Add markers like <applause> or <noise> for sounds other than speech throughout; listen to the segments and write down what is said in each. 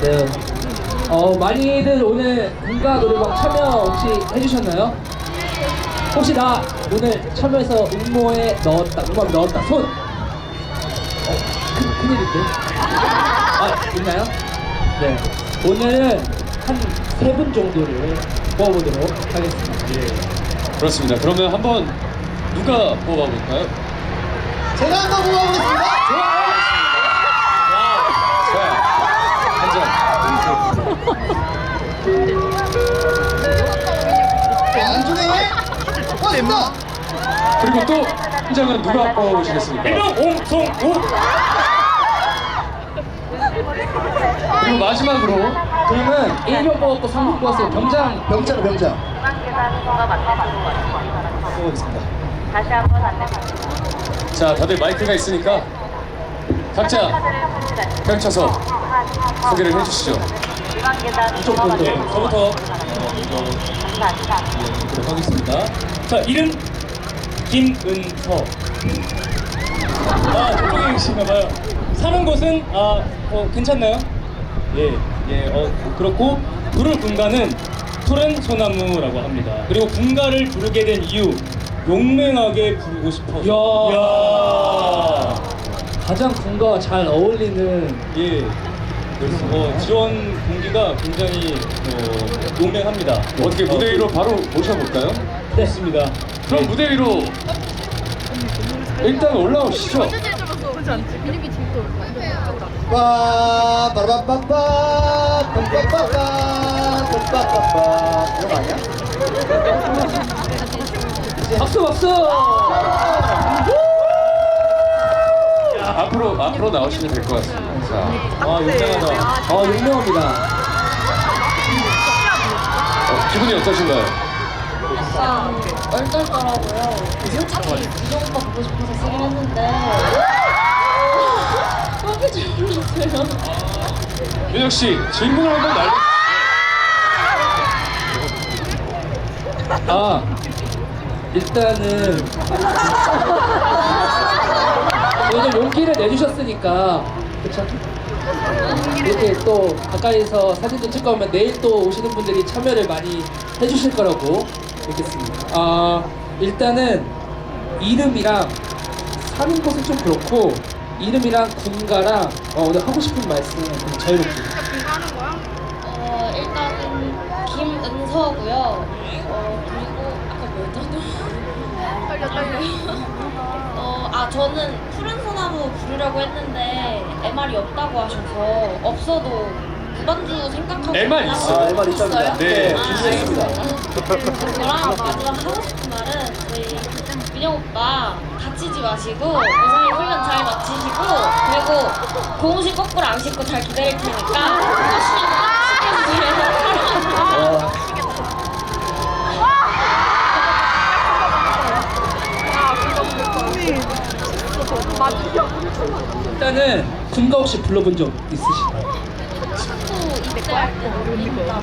네. 어, 많이들 오늘 군가 노래방 참여 혹시 해주셨나요? 혹시 나 오늘 참여해서 응모에 넣었다, 음악 넣었다, 손! 어, 큰, 큰일인데? 아, 있나요? 네. 오늘은 한 세 분 정도를 뽑아보도록 하겠습니다. 예. 그렇습니다. 그러면 한번 누가 뽑아볼까요? 제가 한번 뽑아보겠습니다. 자, 한 장. 안준혜 왔습니다. 그리고 또 한 장은 누가 뽑아보시겠습니까? 일명 옹송우 그리고 마지막으로 그러면 1명 뽑았고 3명 뽑았어요. 병장 병장 병장. 뽑아보겠습니다. 다시 한번 안내 드립니다. 자 다들 마이크가 있으니까 각자 펼쳐서 소개를 해주시죠. 이쪽 분들. 예, 저부터. 보도록 하겠습니다. 자, 이름 김은서. 아, 저쪽에 계신가봐요. 사는 곳은 아, 어, 괜찮나요? 예, 예, 어, 그렇고 부를 군가는 푸른 소나무라고 합니다. 그리고 군가를 부르게 된 이유 용맹하게 부르고 싶어서. 이야. 이야. 가장 군가와 잘 어울리는 예. 그래서 어, 지원 공기가 굉장히 어, 용맹합니다. 어떻게 무대 위로 바로 모셔볼까요? 됐습니다. 그럼 무대 위로 일단 올라오시죠. 빠 빠라바빠빠 빰빠빠빠 박수 박수! 앞으로 앞으로 나오시면 될 것 같습니다. 자, 아, 용맹하다. 어 유명합니다. 어, 기분이 어떠신가요? 약간 얼떨더라고요. 솔직히 이정 오빠 보고 싶어서 쓰긴 했는데 그렇게 잘 몰랐어요. 윤혁 씨 질문을 한번 날려. 아 일단은 오늘 용기를 내주셨으니까 그쵸? 이렇게 또 가까이서 사진도 찍고 오면 내일 또 오시는 분들이 참여를 많이 해주실 거라고 믿겠습니다. 아 일단은 이름이랑 사는 곳은 좀 그렇고 이름이랑 군가랑 어, 오늘 하고 싶은 말씀 그냥 자유롭게 어, 일단은 김은서고요. 어, 그리고 뭐였죠? 떨려 떨려. 어, 아 저는 푸른 소나무 부르려고 했는데 MR이 없다고 하셔서 없어도 무반주 생각하고 MR 있어요. 아, MR 있답니다. 네, 아, 준비했습니다. 저랑 마지막 하고 싶은 말은 저희 민영 오빠 다치지 마시고 무사히 훈련 잘 마치시고 그리고 고무신 거꾸로 안 신고 잘 기다릴 테니까 시켜주세요. 일단은 군가 혹시 불러본 적 있으신가요? 친구 입대할 때 노래니까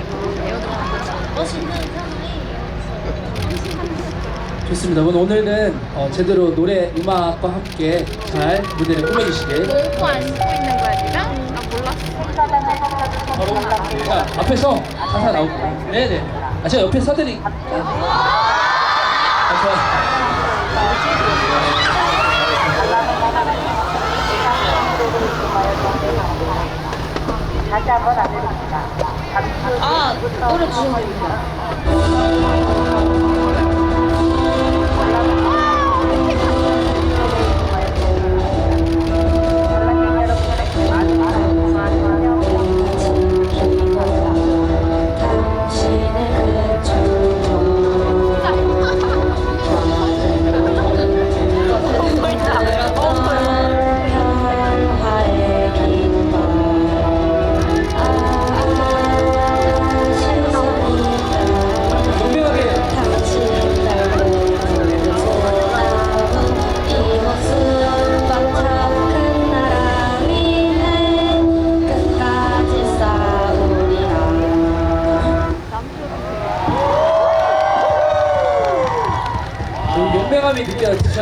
멋있는 좋습니다. 그럼 오늘은 어, 제대로 노래 음악과 함께 잘 무대를 꾸며주시길. 공포 안 쓰고 있는 거야 지금? 나 몰랐어. 자, 앞에서 가사 나올 거예요. 네네. 아, 제가 옆에 서드리. 아, 좋아요. 다시 한번 안내 드립니다. 잠시 후아 노래 주셔도 됩니다.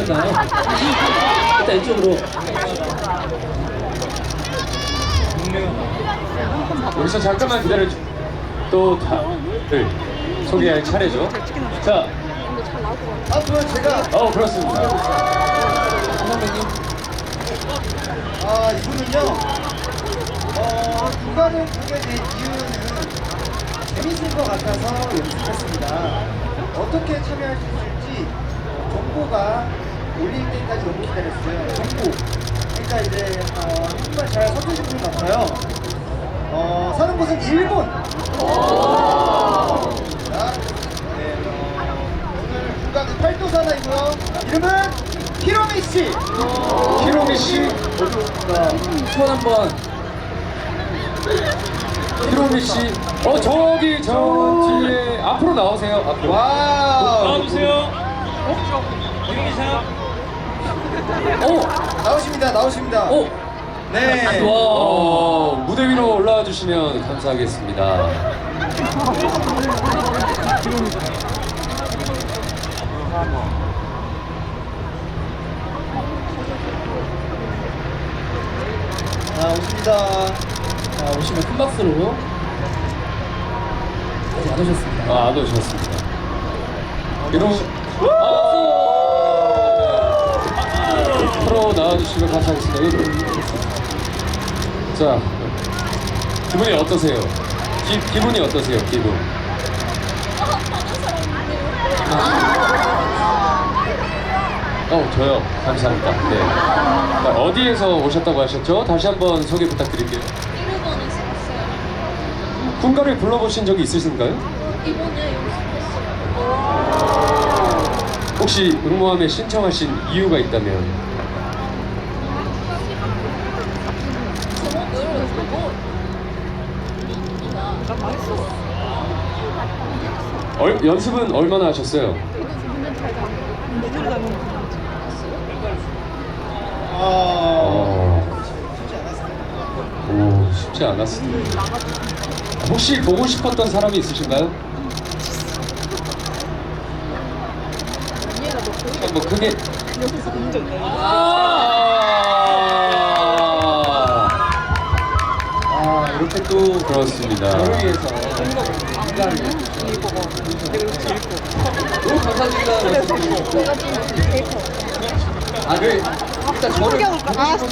느껴지셨나요? 일단 이쪽으로. 여기서 잠깐만 기다려 주. 또 다들 소개할 차례죠. 자, 아, 그럼 제가 어 그렇습니다. 아, 이분은요, 어, 국가를 보게 된 이유는 재밌을 것 같아서 연습했습니다. 어떻게 참여할 수 있을지 정보가 올릴 때까지 너무 기다렸어요. 정보. 그러니까 이제, 어, 정말 잘 섞여진 분 같아요. 어, 사는 곳은 일본. 자, 네, 어, 오늘 국가는 팔도사나이고요. 이름은 히로미 씨. 히로미 씨, 손 한번. 히로미 씨. 어 저기 저 뒤에 앞으로 나오세요. 앞으로. 와우. 나와주세요. 여기 계세요. 오! 나오십니다. 나오십니다. 오! 네. 와. 어, 무대 위로 올라와 주시면 감사하겠습니다. 자, 오십니다. 자, 오시면 큰 박수로. 아직 안 오셨습니다. 아, 안 오셨습니다. 여러분, 앞 으로 나와주시면 감사하겠습니다. 자, 기분이 어떠세요? 기, 기분이 어떠세요? 기분? 어, 저요. 감사합니다. 네. 자, 어디에서 오셨다고 하셨죠? 다시 한번 소개 부탁드릴게요. 군가를 불러보신 적이 있으신가요? 이번에 연습했어요. 혹시 응모함에 신청하신 이유가 있다면 제목을 보고 얼- 연습은 얼마나 하셨어요? 어, 어... 오 쉽지 않았습니다. 혹시 보고 싶었던 사람이 있으신가요? 한번 크게. 아! 아, 이렇게 또 그렇습니다. 저를 위해서 너무 감사드린다는 말씀드리고 아, 그 일단 저를 아, 진짜 하신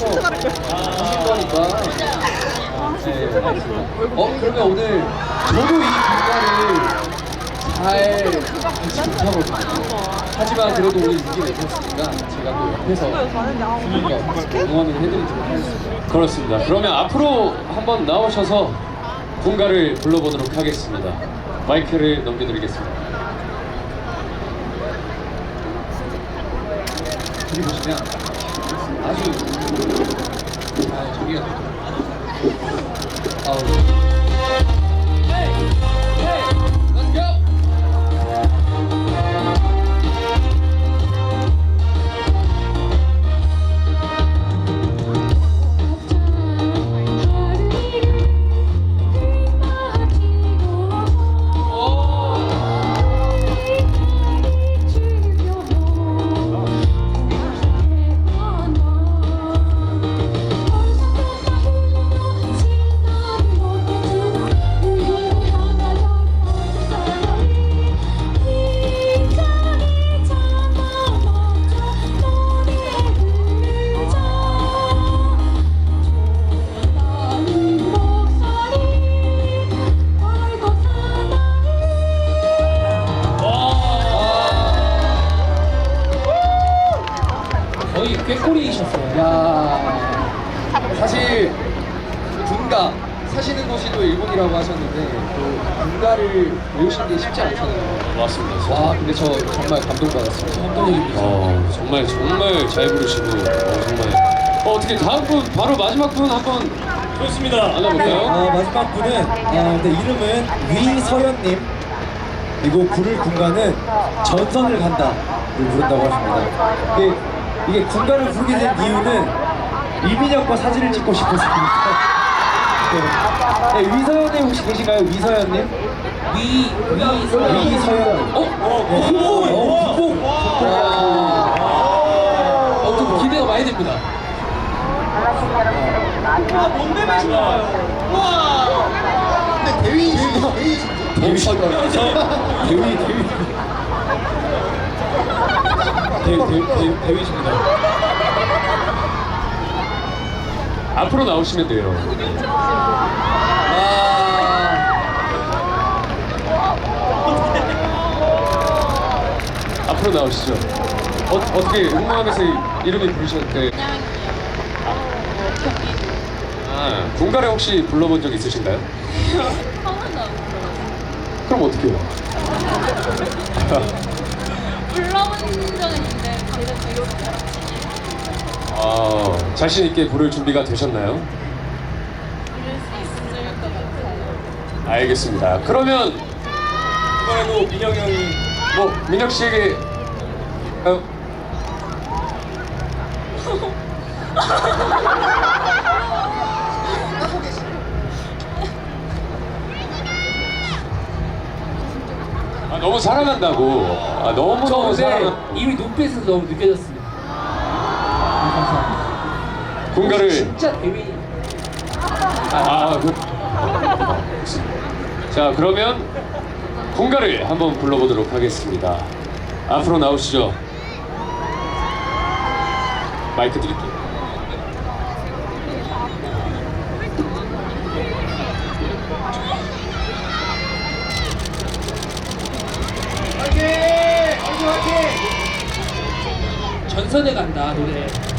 거니까 네, 어, 그러면 오늘 저도 이 공간을 잘 같이 못하거든요 하지만 그래도 오늘 이기내셨으니까 제가 또 옆에서 분위기가 응원을 해드리도록 하겠습니다 그렇습니다. 그러면 앞으로 한번 나오셔서 군가를 불러보도록 하겠습니다. 마이크를 넘겨드리겠습니다. 여기 보시면 아주 아 저기가 아우 야 사실 군가 사시는 곳이 또 일본이라고 하셨는데 또 군가를 외우시는 게 쉽지 않잖아요 맞습니다. 와 근데 저 정말 감동받았어요 감동적입니다. 어, 정말 정말 잘 부르시고 어, 정말 어, 어떻게 다음 분 바로 마지막 분 한번 좋습니다. 만나볼까요? 어, 마지막 분은 어, 네, 이름은 위서연님 그리고 부를 군가는 전선을 간다를 부른다고 하십니다. 이게, 이게 군가를 부르게 된 이유는 이민혁과 사진을 찍고 싶었습니다. 네, 네, 위서연님 혹시 계신가요? 위서연님? 위, 위, 서 위서연. 어? 어, 국뽕! 어, 국뽕! 어, 좀 기대가 많이 됩니다. 아, 뭔데 맛있나요? 와! 근데 대위이시죠? 대위이시죠? 대위 대위 대위 대위 대위 대위십니다. 앞으로 나오시면 돼요. 앞으로 나오시죠. 어, 어떻게 응모하면서 이름이 부르셨는데? 아, 군가래 혹시 불러본 적 있으신가요? 그럼 어떻게 해요? 불러본 적은 있는데 그래서 이렇게 아, 자신 있게 부를 준비가 되셨나요? 부를 수 있을 것 같아요. 알겠습니다. 그러면 이번에도 민혁이 형이 뭐 민혁 씨에게 어, <laughs> 아, 너무 사랑한다고. 아, 너무 저 너무 근데 사랑. 이미 눈빛에서 너무 느껴졌습니다. 감사합니다. 군가를 진짜 대위. 아, 그... 자 그러면 군가를 한번 불러보도록 하겠습니다. 앞으로 나오시죠. 마이크 드릴게요. 화이팅! 화이팅 화이팅! 전선에 간다 노래.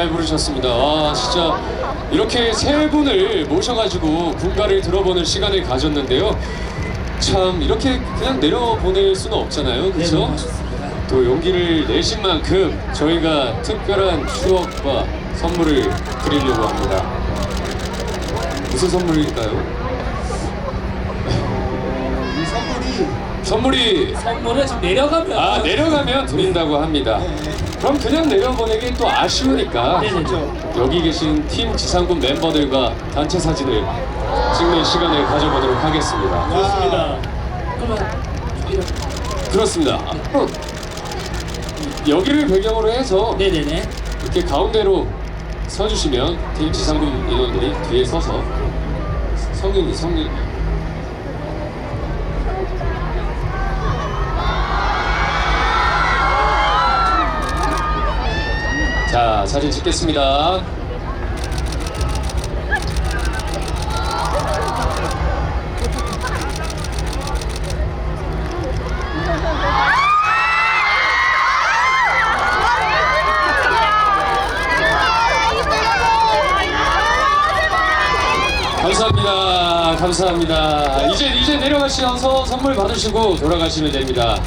잘 부르셨습니다. 아 진짜 이렇게 세 분을 모셔가지고 군가를 들어보는 시간을 가졌는데요. 참 이렇게 그냥 내려보낼 수는 없잖아요, 네, 그렇죠? 또 용기를 내신 만큼 저희가 특별한 추억과 선물을 드리려고 합니다. 무슨 선물일까요? 이 선물이 선물이 선물을 지금 내려가면. 아 내려가면 드린다고 합니다. 그럼 그냥 내려보내기 또 아쉬우니까 네네. 여기 계신 팀 지상군 멤버들과 단체 사진을 찍는 시간을 가져보도록 하겠습니다. 그렇습니다. 앞으로 여기를 배경으로 해서 네네네. 이렇게 가운데로 서주시면 팀 지상군 인원들이 뒤에 서서 성윤이 성윤 자 사진 찍겠습니다. 감사합니다. 감사합니다. 이제 이제 내려가시면서 선물 받으시고 돌아가시면 됩니다.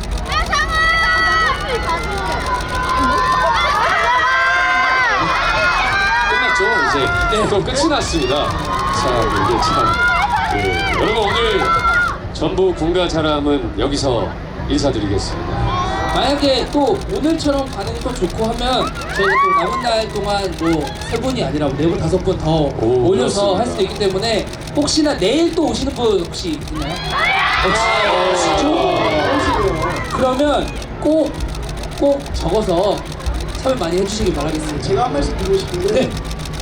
끝났죠? 이제 네, 또 끝이 났습니다. 참 이게 참 그, 여러분 오늘 전부 군가 자람은 여기서 인사드리겠습니다. 만약에 또 오늘처럼 반응이 또 좋고 하면 저희가 또 남은 날 동안 뭐 세 분이 아니라 네 분 다섯 분 더 오, 올려서 그렇습니다. 할 수도 있기 때문에 혹시나 내일 또 오시는 분 혹시 있나요? 아, 그러면 꼭 꼭 적어서 참여 많이 해주시기 바라겠습니다. 제가 한 말씀 드리고 싶은데 네.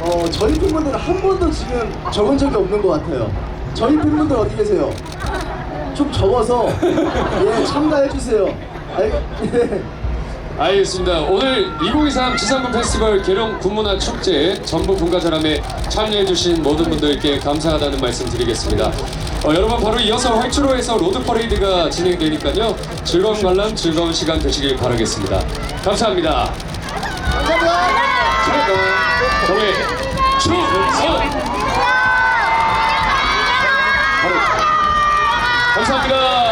어, 저희 팬분들은 한 번도 지금 적은 적이 없는 것 같아요. 저희 팬분들 어디 계세요? 좀 적어서 예 참가해 주세요. 알, 예. 알겠습니다. 오늘 2023 지상군 페스티벌 계룡 군문화 축제 전북 군가자람에 참여해주신 모든 분들께 감사하다는 말씀 드리겠습니다. 어, 여러분 바로 이어서 활주로에서 로드 퍼레이드가 진행되니까요. 즐거운 관람, 즐거운 시간 되시길 바라겠습니다. 감사합니다. 감사합니다. 정의 바로 감사합니다. 감사합니다.